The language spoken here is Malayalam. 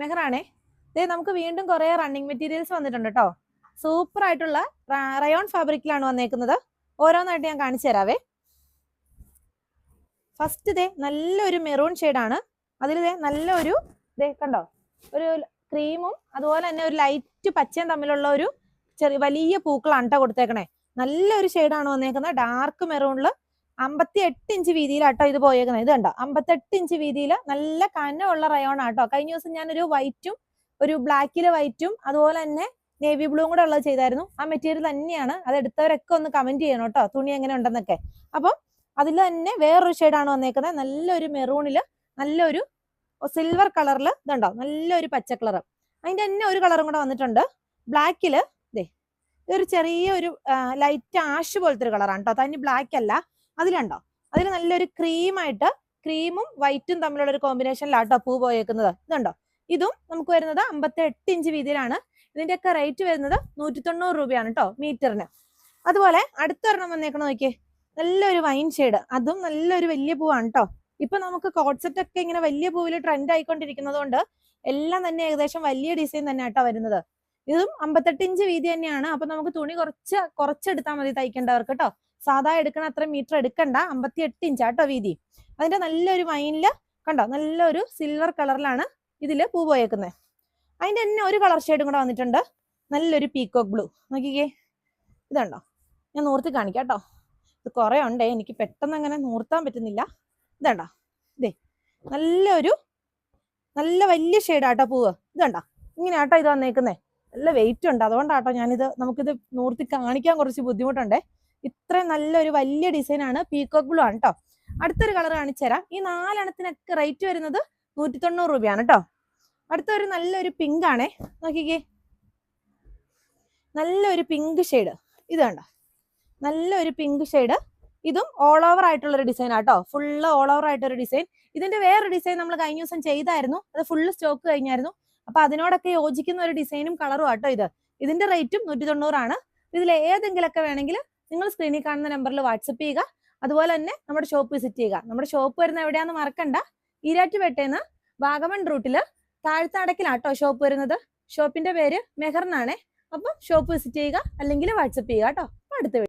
മെഹറാണേ. ഇതേ നമുക്ക് വീണ്ടും കുറേ റണ്ണിങ് മെറ്റീരിയൽസ് വന്നിട്ടുണ്ട് കേട്ടോ സൂപ്പർ ആയിട്ടുള്ള റയോൺ ഫാബ്രിക്കിലാണ് വന്നേക്കുന്നത്. ഓരോന്നായിട്ട് ഞാൻ കാണിച്ചു തരാവേ. ഫസ്റ്റ് ഇതേ നല്ലൊരു മെറൂൺ അതിൽ ദേ നല്ലൊരു ഇതേ കണ്ടോ? ഒരു ക്രീമും അതുപോലെ തന്നെ ഒരു ലൈറ്റ് പച്ചയും തമ്മിലുള്ള ഒരു ചെറിയ വലിയ പൂക്കളാണ് കേട്ടോ കൊടുത്തേക്കണേ. നല്ലൊരു ഷെയ്ഡാണ് വന്നേക്കുന്നത്. ഡാർക്ക് മെറൂണിൽ അമ്പത്തി എട്ട് ഇഞ്ച് വീതിയിലാട്ടോ ഇത് പോയേക്കുന്നത്. ഇത് കണ്ടോ? അമ്പത്തെട്ട് ഇഞ്ച് വീതിയിൽ നല്ല കനമുള്ള റയോൺ ആട്ടോ. കഴിഞ്ഞ ദിവസം ഞാനൊരു വൈറ്റും ഒരു ബ്ലാക്കിൽ വൈറ്റും അതുപോലെ തന്നെ നേവി ബ്ലൂവും കൂടെ ഉള്ളത് ചെയ്തായിരുന്നു. ആ മെറ്റീരിയൽ തന്നെയാണ്. അത് എടുത്തവരൊക്കെ ഒന്ന് കമന്റ് ചെയ്യണം കേട്ടോ. തുണി എങ്ങനെ ഉണ്ടെന്നൊക്കെ. അപ്പം അതിൽ തന്നെ വേറൊരു ഷെയ്ഡാണ് വന്നേക്കുന്നത്. നല്ലൊരു മെറൂണിൽ നല്ലൊരു സിൽവർ കളറിൽ ഇതുണ്ടോ നല്ലൊരു പച്ച കളർ അതിന്റെ തന്നെ ഒരു കളറും കൂടെ വന്നിട്ടുണ്ട്. ബ്ലാക്കിൽ ദേ ഇതൊരു ചെറിയൊരു ലൈറ്റ് ആഷ് പോലത്തെ ഒരു കളറാണ് കേട്ടോ. അതിന് ബ്ലാക്ക് അല്ല. അതിലുണ്ടോ അതിൽ നല്ലൊരു ക്രീമായിട്ട് ക്രീമും വൈറ്റും തമ്മിലുള്ള ഒരു കോമ്പിനേഷനിലാട്ടോ പൂ പോയേക്കുന്നത്. ഇതുണ്ടോ ഇതും നമുക്ക് വരുന്നത് അമ്പത്തി എട്ട് ഇഞ്ച് വീതിയിലാണ്. ഇതിന്റെയൊക്കെ റേറ്റ് വരുന്നത് നൂറ്റി തൊണ്ണൂറ് രൂപയാണ് കേട്ടോ മീറ്ററിന്. അതുപോലെ അടുത്തൊരെണ്ണം വന്നേക്കണം നോക്കിയേ. നല്ലൊരു വൈൻ ഷെയ്ഡ് അതും നല്ലൊരു വലിയ പൂവാണ് കേട്ടോ ഇപ്പൊ നമുക്ക് കോഡ്സെറ്റ് ഒക്കെ ഇങ്ങനെ വലിയ പൂവിൽ ട്രെൻഡ് ആയിക്കൊണ്ടിരിക്കുന്നത് കൊണ്ട് എല്ലാം തന്നെ ഏകദേശം വലിയ ഡിസൈൻ തന്നെ ആട്ടോ വരുന്നത്. ഇതും അമ്പത്തെട്ട് ഇഞ്ച് വീതി തന്നെയാണ്. അപ്പൊ നമുക്ക് തുണി കുറച്ച് കുറച്ചെടുത്താൽ മതി തയ്ക്കേണ്ടവർക്ക് കേട്ടോ സാധാ എടുക്കണ അത്ര മീറ്റർ എടുക്കണ്ട അമ്പത്തി എട്ട് ഇഞ്ച് ആട്ടോ വീതി. അതിന്റെ നല്ലൊരു വൈനിൽ കണ്ടോ? നല്ലൊരു സിൽവർ കളറിലാണ് ഇതിൽ പൂ പോയേക്കുന്നത് അതിന്റെ തന്നെ ഒരു കളർ ഷെയ്ഡും കൂടെ വന്നിട്ടുണ്ട്. നല്ലൊരു പീക്കോക്ക് ബ്ലൂ നോക്കിക്കേ. ഇതുണ്ടോ? ഞാൻ നൂർത്തി കാണിക്കാം കേട്ടോ. ഇത് കുറെ ഉണ്ടേ. എനിക്ക് പെട്ടെന്ന് അങ്ങനെ നൂർത്താൻ പറ്റുന്നില്ല. ഇതുണ്ടോ? ഇതേ. നല്ലൊരു നല്ല വലിയ ഷെയ്ഡാട്ടോ പൂവ്. ഇതുണ്ടോ? ഇങ്ങനെയാട്ടോ ഇത് വന്നേക്കുന്നേ. നല്ല വെയിറ്റ് ഉണ്ട്. അതുകൊണ്ടാട്ടോ ഞാനിത് നമുക്കിത് നൂർത്തി കാണിക്കാൻ കുറച്ച് ബുദ്ധിമുട്ടുണ്ടേ. ഇത്രയും നല്ലൊരു വലിയ ഡിസൈൻ ആണ് പീക്കോക്ക് ബ്ലൂ ആണ് കേട്ടോ അടുത്തൊരു കളർ കാണിച്ചു തരാം. ഈ നാലെണ്ണത്തിനൊക്കെ റേറ്റ് വരുന്നത് നൂറ്റി തൊണ്ണൂറ് രൂപയാണ് കേട്ടോ അടുത്തൊരു നല്ലൊരു പിങ്ക് ആണേ. നോക്കിക്കേ. നല്ലൊരു പിങ്ക് ഷെയ്ഡ് ഇത് കണ്ടോ? നല്ലൊരു പിങ്ക് ഷെയ്ഡ് ഇതും ഓൾ ഓവർ ആയിട്ടുള്ള ഒരു ഡിസൈൻ ആട്ടോ. ഫുള്ള് ഓൾ ഓവർ ആയിട്ടൊരു ഡിസൈൻ ഇതിന്റെ വേറെ ഡിസൈൻ നമ്മൾ കഴിഞ്ഞ ദിവസം ചെയ്തായിരുന്നു. അത് ഫുള്ള് സ്റ്റോക്ക് കഴിഞ്ഞായിരുന്നു. അപ്പൊ അതിനോടൊക്കെ യോജിക്കുന്ന ഒരു ഡിസൈനും കളറും ആട്ടോ ഇത്. ഇതിന്റെ റേറ്റും നൂറ്റി തൊണ്ണൂറാണ് ഇതിൽ ഏതെങ്കിലുമൊക്കെ വേണമെങ്കിൽ നിങ്ങൾ സ്ക്രീനിൽ കാണുന്ന നമ്പറിൽ വാട്സപ്പ് ചെയ്യുക. അതുപോലെ തന്നെ നമ്മുടെ ഷോപ്പ് വിസിറ്റ് ചെയ്യുക. നമ്മുടെ ഷോപ്പ് വരുന്ന എവിടെയാന്ന് മറക്കണ്ട. ഈരാറ്റുപേട്ടേന്ന് വാഗമൺ റൂട്ടിൽ താഴ്ത്താടക്കിലാട്ടോ ഷോപ്പ് വരുന്നത്. ഷോപ്പിന്റെ പേര് മെഹർ എന്നാണേ അപ്പം ഷോപ്പ് വിസിറ്റ് ചെയ്യുക അല്ലെങ്കിൽ വാട്സപ്പ് ചെയ്യുക കേട്ടോ. അടുത്ത